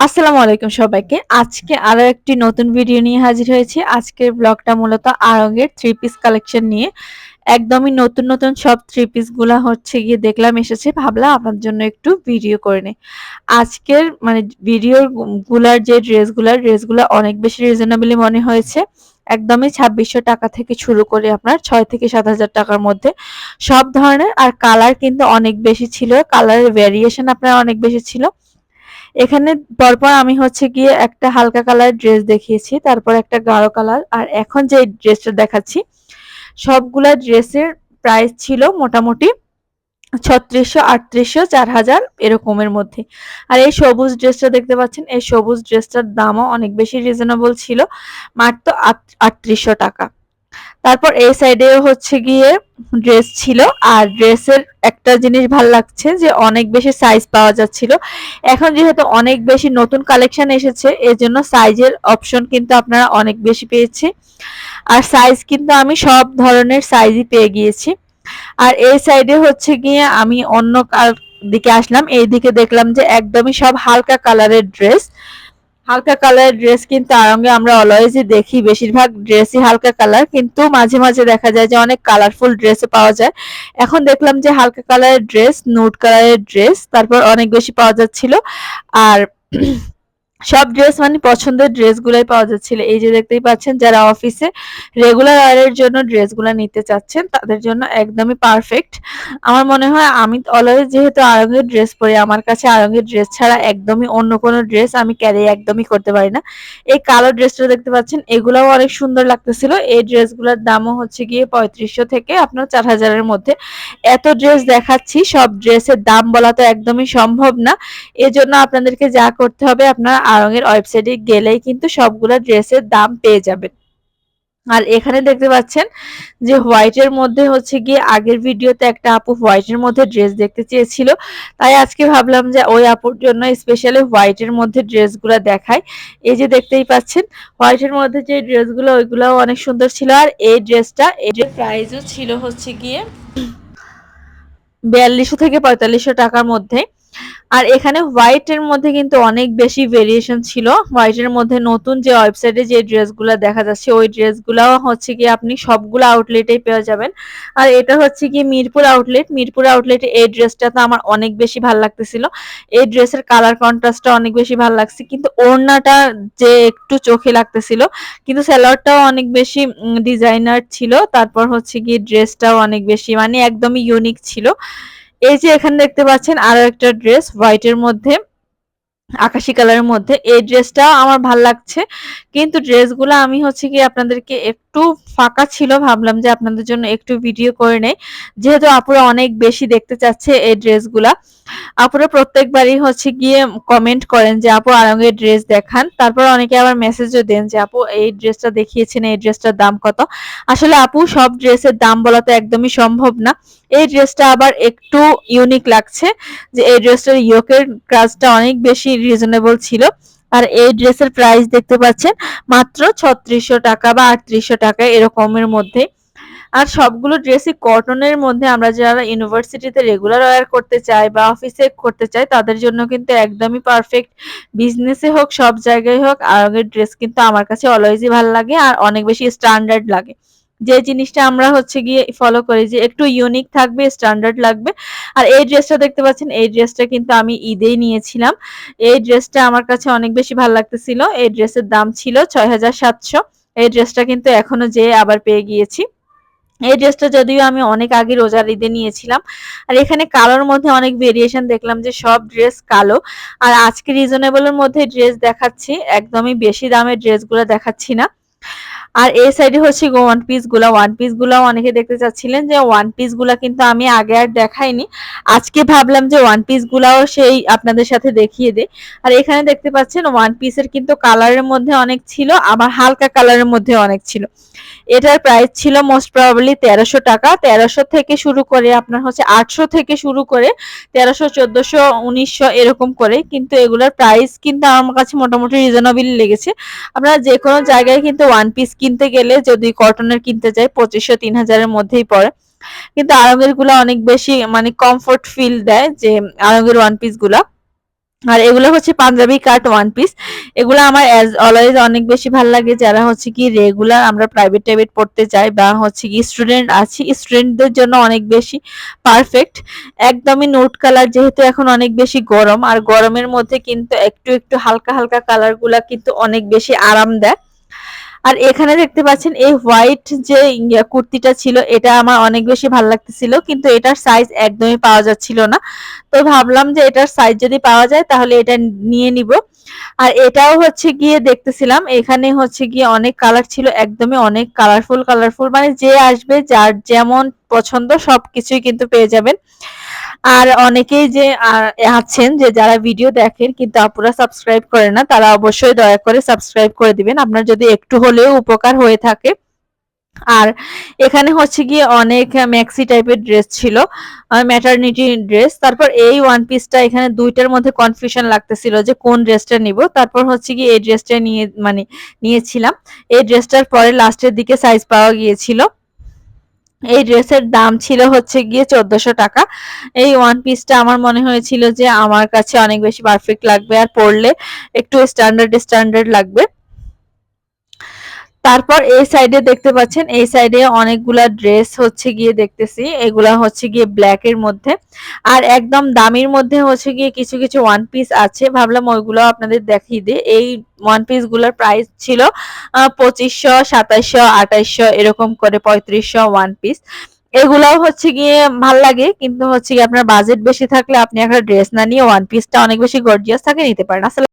আসসালামু আলাইকুম সবাইকে। আজকে আরও একটি নতুন ভিডিও নিয়ে হাজির হয়েছি। আজকের ব্লগটা মূলত আরঙের থ্রি পিস কালেকশন নিয়ে। একদমই নতুন নতুন সব থ্রি পিসগুলা হচ্ছে গিয়ে দেখলাম, এসেছে। ভাবলাম আপনার জন্য একটু ভিডিও করে নিই। আজকের মানে ভিডিও গুলার যে ড্রেসগুলার ড্রেসগুলো অনেক বেশি রিজনেবলি মনে হয়েছে। একদমই ছাব্বিশশো টাকা থেকে শুরু করে আপনার ছয় থেকে সাত হাজার টাকার মধ্যে। সব ধরনের আর কালার কিন্তু অনেক বেশি ছিল। কালারের ভ্যারিয়েশন আপনার অনেক বেশি ছিল। এখানে পরপর আমি হচ্ছে গিয়ে একটা হালকা কালার ড্রেস দেখিয়েছি, তারপর একটা গাঢ় কালার, আর এখন যে ড্রেসটা দেখাচ্ছি, সবগুলা ড্রেসের প্রাইস ছিল মোটামুটি ছত্রিশশো, আটত্রিশশো চার হাজার এরকমের মধ্যে। আর এই সবুজ ড্রেসটা দেখতে পাচ্ছেন, এই সবুজ ড্রেসটার দামও অনেক বেশি রিজনেবল ছিল, মাত্র আটত্রিশশো টাকা। তারপর এই সাইডে হচ্ছে গিয়ে ড্রেস ছিল। আর ড্রেসের একটা জিনিস ভালো লাগছে যে অনেক বেশি সাইজ পাওয়া যাচ্ছিল। এখন যেহেতু অনেক বেশি নতুন কালেকশন এসেছে, এজন্য সাইজের অপশন কিন্তু আপনারা অনেক বেশি পেয়েছে। আর সাইজ কিন্তু আমি সব ধরনের সাইজই পেয়ে গিয়েছি। আর এই সাইডে হচ্ছে গিয়ে আমি অন্য দিকে আসলাম এই দিকে দেখলাম যে একদমই সব হালকা কালারের ড্রেস হালকা কালার ড্রেস কিন্তু আরঙ্গে আমরা অলওয়েজই দেখি। বেশিরভাগ ড্রেসই হালকা কালার, কিন্তু মাঝে মাঝে দেখা যায় যে অনেক কালারফুল ড্রেসও পাওয়া যায়। এখন দেখলাম যে হালকা কালারের ড্রেস নুট কালারের ড্রেস তারপর অনেক বেশি পাওয়া যাচ্ছিল। আর সব ড্রেস মানে পছন্দের ড্রেসগুলোই পাওয়া যাচ্ছিল। এই যে দেখতেই পাচ্ছেন, যারা অফিসে রেগুলার ওয়ারের জন্য ড্রেসগুলো নিতে চাচ্ছেন, তাদের জন্য একদমই পারফেক্ট আমার মনে হয় আমি অলওয়েজ যেহেতু আরঙের ড্রেস পরি, আমার কাছে আরঙের ড্রেস ছাড়া একদমই অন্য কোনো ড্রেস আমি ক্যারি একদমই করতে পারি না। এই কালো ড্রেসটা দেখতে পাচ্ছেন, এগুলোও অনেক সুন্দর লাগতেছিল। এই ড্রেসগুলোর দামও হচ্ছে গিয়ে পঁয়ত্রিশশো থেকে আপনার চার হাজারের মধ্যে। এত ড্রেস দেখাচ্ছি, সব ড্রেসের দাম বলা তো একদমই সম্ভব না। এজন্য আপনাদেরকে যা করতে হবে, আপনারা আরঙের ওয়েবসাইটে গেলেই কিন্তু সবগুলো ড্রেসের দাম পেয়ে যাবেন। আর এখানে দেখতে পাচ্ছেন যে হোয়াইটের মধ্যে হচ্ছে গিয়ে আগের ভিডিওতে একটা আপু হোয়াইটের মধ্যে ড্রেস দেখতে চেয়েছিল। তাই আজকে ভাবলাম যে ওই আপুর জন্য স্পেশালি হোয়াইটের মধ্যে ড্রেসগুলো দেখাই। এই যে দেখতেই পাচ্ছেন, হোয়াইটের মধ্যে যে ড্রেসগুলো, ওইগুলোও অনেক সুন্দর ছিল। আর এই ড্রেসটা, এই প্রাইসও ছিল হচ্ছে গিয়ে বিয়াল্লিশশো থেকে পঁয়তাল্লিশশো টাকার মধ্যে। আর এখানে হোয়াইটের মধ্যে কিন্তু অনেক বেশি ভেরিয়েশন ছিল। হোয়াইটের মধ্যে নতুন যে ওয়েবসাইটে যে ড্রেসগুলো দেখা যাচ্ছে, ওই ড্রেসগুলো হচ্ছে কি আপনি সবগুলো আউটলেটেই পেয়ে যাবেন। আর এটা হচ্ছে কি মিরপুর আউটলেট মিরপুর আউটলেটে এই ড্রেসটা তো আমার অনেক বেশি ভালো লাগতেছিল। এই ড্রেসের কালার কন্ট্রাস্টটা অনেক বেশি ভালো লাগছে। কিন্তু ওড়নাটা যে একটু চোখে লাগতেছিল, কিন্তু স্যালোয়ারটাও অনেক বেশি ডিজাইনার ছিল। তারপর হচ্ছে কি ড্রেসটাও অনেক বেশি মানে একদমই ইউনিক ছিল। এই যে এখানে দেখতে পাচ্ছেন আরও একটা ড্রেস হোয়াইটের মধ্যে, আকাশি কালারের মধ্যে। এই ড্রেসটাও আমার ভালো লাগছে। কিন্তু ড্রেসগুলো আমি হচ্ছে কি আপনাদেরকে একটু ফাঁকা ছিল, ভাবলাম যে আপনাদের জন্য একটু ভিডিও করে নেই। যেহেতু আপুরা অনেক বেশি দেখতে চাচ্ছে এই ড্রেসগুলা, আপুরা প্রত্যেকবারই হচ্ছে গিয়ে কমেন্ট করেন যে, আপু আরঙের ড্রেস দেখান। তারপর অনেকে আবার মেসেজও দেন যে, আপু, এই ড্রেসটা দেখিয়েছেন, এই ড্রেসটার দাম কত? আসলে আপু সব ড্রেসের দাম বলা তো একদমই সম্ভব না। এই ড্রেসটা আবার একটু ইউনিক লাগছে যে, এই ড্রেসটার ইয়োকের ক্রাসটা অনেক বেশি রিজনেবল ছিল। আর এই ড্রেসের প্রাইস দেখতে পাচ্ছেন, মাত্র ছত্রিশশো টাকা বা আটত্রিশশো টাকা এরকমের মধ্যে। আর সবগুলো ড্রেসই কটনের মধ্যে আমরা যারা ইউনিভার্সিটিতে রেগুলার ওয়ার করতে চাই বা অফিসে করতে চাই, তাদের জন্য কিন্তু একদমই পারফেক্ট বিজনেসে হোক, সব জায়গায় হোক আরঙের ড্রেস কিন্তু আমার কাছে অলওয়েজই ভালো লাগে আর অনেক বেশি স্ট্যান্ডার্ড লাগে। যে জিনিসটা আমরা হচ্ছে গিয়ে ফলো করি যে একটু ইউনিক থাকবে স্ট্যান্ডার্ড লাগবে। আর এই ড্রেসটা দেখতে পাচ্ছেন, এই ড্রেসটা কিন্তু আমি ঈদেই নিয়েছিলাম। এই ড্রেসটা আমার কাছে অনেক বেশি ভালো লাগতেছিল। এই ড্রেসের দাম ছিল ছয় হাজার সাতশো। এই ড্রেসটা কিন্তু এখনও যে আবার পেয়ে গিয়েছি। এই ড্রেসটা যদিও আমি অনেক আগে রোজার ঈদে নিয়েছিলাম। আর এখানে কালোর মধ্যে অনেক ভেরিয়েশন দেখলাম যে সব ড্রেস কালো। আর আজকে রিজনেবলের মধ্যে ড্রেস দেখাচ্ছি, একদমই বেশি দামের ড্রেসগুলো দেখাচ্ছি না। আর এই সাইডে হচ্ছে ওয়ান পিসগুলা। ওয়ান পিসগুলা অনেকে দেখতে চাচ্ছিলেন যে ওয়ান পিসগুলা কিন্তু আমি আগে আর দেখাইনি। আজকে ভাবলাম যে ওয়ান পিস গুলাও সেই আপনাদের সাথে দেখিয়ে দে আর এখানে দেখতে পাচ্ছেন ওয়ান পিসের কিন্তু কালারের মধ্যে অনেক ছিল, আবার হালকা কালারের মধ্যে অনেক ছিল। এটার প্রাইস ছিল মোস্ট প্রবাবলি তেরোশো টাকা। তেরোশো থেকে শুরু করে আপনার হচ্ছে আটশো থেকে শুরু করে তেরোশো, চোদ্দশো, উনিশশো এরকম করে। কিন্তু এগুলোর প্রাইস কিন্তু আমার কাছে মোটামুটি রিজনেবল লেগেছে। আপনারা যে কোনো জায়গায় কিন্তু ওয়ান পিস কিনতে গেলে যদি কটনের কিনতে যাই, পঁচিশশো, তিন হাজারের মধ্যেই পড়ে। কিন্তু আরঙেরগুলা অনেক বেশি মানে কমফোর্ট ফিল দেয় যে আরঙের ওয়ান পিসগুলা। আর এগুলো হচ্ছে পাঞ্জাবি কাট ওয়ান পিস এগুলো আমার অ্যাজ অলওয়েজ অনেক বেশি ভালো লাগে যারা হচ্ছে কি রেগুলার আমরা প্রাইভেট টাইভেট পড়তে চাই বা হচ্ছে কি স্টুডেন্ট আছি স্টুডেন্টদের জন্য অনেক বেশি পারফেক্ট একদমই নোট কালার যেহেতু এখন অনেক বেশি গরম, আর গরমের মধ্যে কিন্তু একটু একটু হালকা হালকা কালারগুলা কিন্তু অনেক বেশি আরাম দেয়। আর এখানে দেখতে পাচ্ছেন এই হোয়াইট যে কুর্তিটা ছিল, এটা আমার অনেক বেশি ভালো লাগতেছিল, কিন্তু এটার সাইজ একদমই পাওয়া যাচ্ছিল না। তো ভাবলাম যে এটার সাইজ যদি পাওয়া যায়, তাহলে এটা নিয়ে নিব। আর এটাও হচ্ছে গিয়ে দেখতেছিলাম, এখানে হচ্ছে গিয়ে অনেক কালার ছিল, একদমই অনেক কালারফুল কালারফুল মানে যে আসবে, যার যেমন পছন্দ সবকিছুই কিন্তু পেয়ে যাবেন। আর অনেকেই যে আছেন যে যারা ভিডিও দেখেন কিন্তু আপুরা সাবস্ক্রাইব করে না, তারা অবশ্যই দয়া করে সাবস্ক্রাইব করে দিবেন। আপনার যদি একটু হলেও উপকার হয়ে থাকে। আর এখানে হচ্ছে গিয়ে অনেক ম্যাক্সি টাইপের ড্রেস ছিল ম্যাটারনিটি ড্রেস তারপর এই ওয়ান পিসটা এখানে দুইটার মধ্যে কনফিউশন লাগতেছিল যে কোন ড্রেসটা নিব। তারপর হচ্ছে গিয়ে এই ড্রেসটা নিয়ে মানে নিয়েছিলাম। এই ড্রেসটার পরে লাস্টের দিকে সাইজ পাওয়া গিয়েছিল। এই ড্রেসের দাম ছিল হচ্ছে গিয়ে চোদ্দশো টাকা। এই ওয়ান পিসটা আমার মনে হয়েছিল যে আমার কাছে অনেক বেশি পারফেক্ট লাগবে আর পরলে একটু স্ট্যান্ডার্ড স্ট্যান্ডার্ড লাগবে। তারপর এই সাইডে দেখতে পাচ্ছেন, এই সাইডে অনেকগুলা ড্রেস হচ্ছে গিয়ে দেখতেছি। এগুলা হচ্ছে গিয়ে ব্ল্যাক এর মধ্যে। আর একদম দামির মধ্যে হচ্ছে গিয়ে কিছু কিছু ওয়ান পিস আছে। ভাবলাম ওইগুলো আপনাদের দেখিয়ে দিই। এই ওয়ান পিসগুলোর প্রাইস ছিল পঁচিশশো, সাতাইশশো, আঠাইশশো, এরকম করে পঁয়ত্রিশশো ওয়ান পিস এগুলাও হচ্ছে গিয়ে ভালো লাগে, কিন্তু হচ্ছে গিয়ে আপনার বাজেট বেশি থাকলে আপনি একটা ড্রেস না নিয়ে ওয়ান পিসটা অনেক বেশি গর্জিয়াস থাকে, নিতে পারেন। আসলে